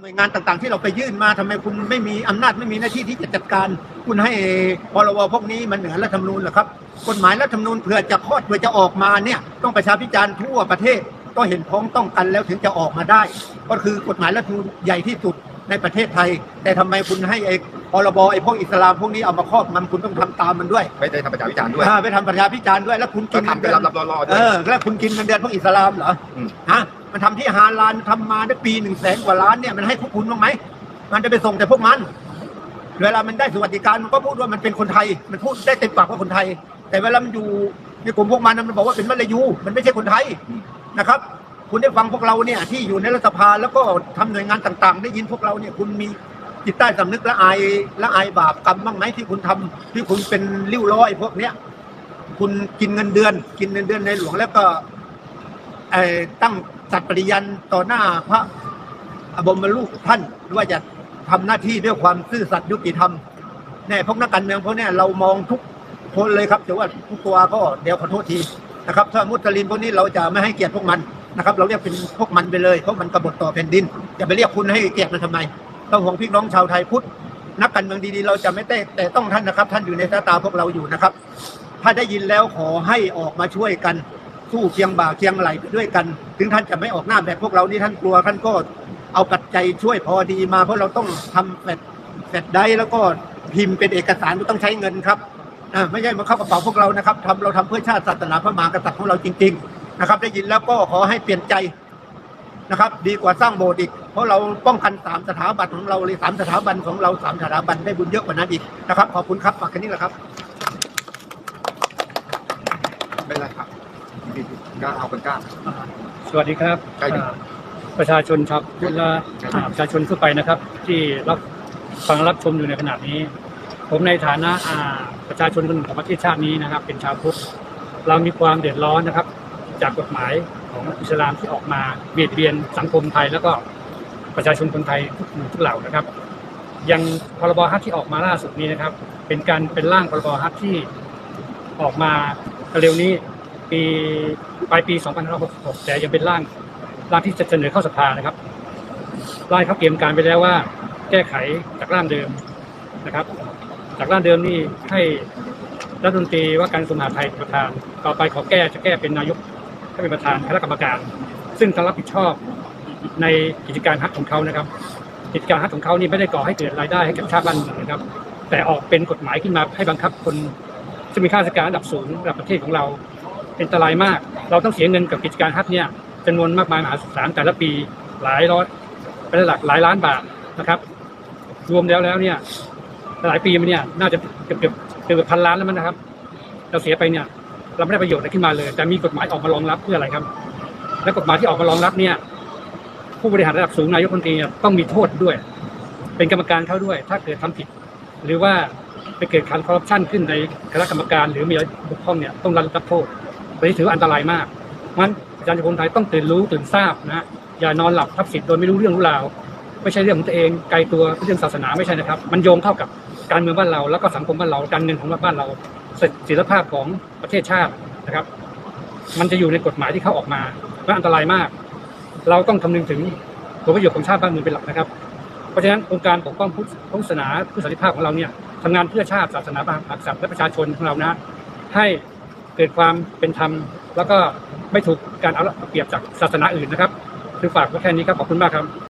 หน่วยงานต่างๆ ที่เราไปยื่นมาทำไมคุณไม่มีอำนาจไม่มีหน้าที่ที่จะจัดการ คุณให้พรบพวกนี้มันเหนือรัฐธรรมนูญเหรอครับ กฎหมายรัฐธรรมนูญเผื่อจะคลอดเผื่อจะออกมาเนี่ยต้องประชาพิจารณ์ทั่วประเทศก็เห็นพ้องต้องกันแล้วถึงจะออกมาได้ ก็คือกฎหมายรัฐธรรมนูญใหญ่ที่สุดในประเทศไทย แต่ทำไมคุณให้ไอ้พรบไอ้พวกอิสลามพวกนี้เอามาครอบมันคุณต้องทำตามมันด้วย ไม่ได้ทำประชาวิจารณ์ด้วยอ่าไปทำประชาพิจารณ์ด้วยแล้วคุณก็กินทำเป็นรับรับรอรอๆด้เอวยอแล้วคุณกินเงินเดือนพวกอิสลามเหรออืมฮะ มันทำที่ฮาลานทำมาได้ปีหนึ่งแสนกว่าล้านเนี่ยมันให้พวกคุณบ้างไหมมันจะไปส่งแต่พวกมัน เวลามันได้สวัสดิการมันก็พูดว่ามันเป็นคนไทย มันพูดได้เต็มปากว่าคนไทย แต่เวลามันอยู่ในกลุ่มพวกมันมันบอกว่าเป็นมลายูมันไม่ใช่คนไทยนะครับ คุณได้ฟังพวกเราเนี่ยที่อยู่ในรัฐสภาแล้วก็ทำหน่วยงานต่าง ๆ ได้ยินพวกเราเนี่ยคุณมีจิตใต้สำนึกละอายละอายบาปกรรมบ้างไหมที่คุณทำที่คุณเป็นริ้วร้อยพวกเนี้ยคุณกินเงินเดือน กินเงินเดือนในหลวงแล้วก็ตั้ง สัตย์ปฏิญาณต่อหน้าพระบรมรูปท่านว่าจะทำหน้าที่ด้วยความซื่อสัตย์ยุติธรรมแน่พวกนักการเมืองพวกนี้เรามองทุกคนเลยครับแต่ว่าทุกตัวก็เดี๋ยวขอโทษทีนะครับถ้ามุสลิมพวกนี้เราจะไม่ให้เกียรติพวกมันนะครับ เราเรียกเป็นพวกมันไปเลยเพราะมันกบฏต่อแผ่นดินอย่าไปเรียกคุณให้เกียรติมันทำไมต้องห่วงพี่น้องชาวไทยพุทธนักการเมืองดีๆ เราจะไม่แต่แต่ต้องท่านนะครับ ท่านอยู่ในสายตาพวกเราอยู่นะครับ ถ้าได้ยินแล้วขอให้ออกมาช่วยกัน สู้เคียงบ่าเคียงไหลไปด้วยกัน ถึงท่านจะไม่ออกหน้าแบบพวกเรานี่ท่านกลัวท่านก็เอาปัจจัยช่วยพอดีมา เพราะเราต้องทำแฟดแฟดได้แล้วก็พิมพ์เป็นเอกสารไม่ต้องใช้เงินครับอ่าไม่ใช่มาเข้ากระเป๋าพวกเรานะครับทำเราทำเพื่อชาติศาสนาพระมหากษัตริย์ของเราจริง ๆ นะครับ ได้ยินแล้วก็ขอให้เปลี่ยนใจนะครับ ดีกว่าสร้างโบสถ์อีก เพราะเราป้องกันสามสถาบันของเราเลยสามสถาบันของเราสามสถาบันได้บุญเยอะกว่านั้นอีกนะครับขอบคุณครับฝากแค่นี้แหละครับไม่เป็นไรครับ กล้าเอาคนกล้า สวัสดีครับใกล้ถึงอ่าประชาชนชาวพุทธและอ่าประชาชนทั่วไปนะครับ ที่รับฟังรับชมอยู่ในขณะนี้ ผมในฐานะอ่าประชาชนคนหนึ่งของประเทศชาตินี้นะครับ เป็นชาวพุทธเรามีความเดือดร้อนนะครับ จากกฎหมายของอิสลามที่ออกมาเบียดเบียนสังคมไทยแล้วก็ประชาชนคนไทยทุกหมู่ทุกเหล่านะครับอยังพรบฮัทที่ออกมาล่าสุดนี้นะครับ เป็นการเป็นร่างพรบฮัทที่ออกมาเร็วนี้ ปีปลายปี 2566 แต่ยังเป็นร่างร่างที่จะเสนอเข้าสภานะครับร่างเขาเตรียมการไปแล้วว่า แก้ไขจากร่างเดิมนะครับ จากร่างเดิมนี่ให้รัฐมนตรีว่าการกระทรวงมหาดไทยประธาน ต่อไปขอแก้จะแก้เป็นนายกให้เป็นประธานคณะกรรมการ ซึ่งต้องรับผิดชอบในกิจการฮัทของเขานะครับ กิจการฮัทของเขานี่ไม่ได้ก่อให้เกิดรายได้ให้กับชาติบ้านเมืองนะครับ แต่ออกเป็นกฎหมายขึ้นมาให้บังคับคนซึ่งมีข้าราชการระดับสูงระดับประเทศของเรา เป็นอันตรายมาก เราต้องเสียเงินกับกิจการฮัทเนี่ยจำนวนมากมายมหาศาลแต่ละปีหลายร้อยเป็นหลักหลายล้านบาทนะครับ รวมแล้วแล้วเนี่ยหลายปีมาเนี่ยน่าจะเกือบเกือบเกือบพันล้านแล้วมั้งนะครับ เราเสียไปเนี่ย เราไม่ได้ประโยชน์อะไรขึ้นมาเลย แต่มีกฎหมายออกมารองรับเพื่ออะไรครับ และกฎหมายที่ออกมารองรับเนี่ย ผู้บริหารระดับสูงนายกรัฐมนตรีต้องมีโทษด้วย เป็นกรรมการเขาด้วย ถ้าเกิดทำผิด หรือว่าไปเกิดการคอร์รัปชันขึ้นในคณะกรรมการ หรือมีอะไรบกพร่องเนี่ยต้องรับโทษ อันนี้ถืออันตรายมากเพราะฉะนั้นประชาชนคนไทยต้องตื่นรู้ตื่นทราบนะอย่านอนหลับทับสิทธิ์โดยไม่รู้เรื่องรู้ราว ไม่ใช่เรื่องของตัวเองไกลตัวเรื่องศาสนาไม่ใช่นะครับ มันโยงเข้ากับการเมืองบ้านเรา แล้วก็สังคมบ้านเราการเงินของบ้านเราศิลภาพของประเทศชาตินะครับ มันจะอยู่ในกฎหมายที่เขาออกมาและอันตรายมาก เราต้องคำนึงถึงผลประโยชน์ของชาติบ้านเมืองเป็นหลักนะครับ เพราะฉะนั้นองค์การปกป้องพุทธศาสนาพุทธสันติภาพของเราเนี่ยทำงานเพื่อชาติศาสนาพระมหากษัตริย์และประชาชนของเรานะให้ เกิดความเป็นธรรม แล้วก็ไม่ถูกการเอาเปรียบจากศาสนาอื่นนะครับ คือฝากไว้แค่นี้ครับ ขอบคุณมากครับ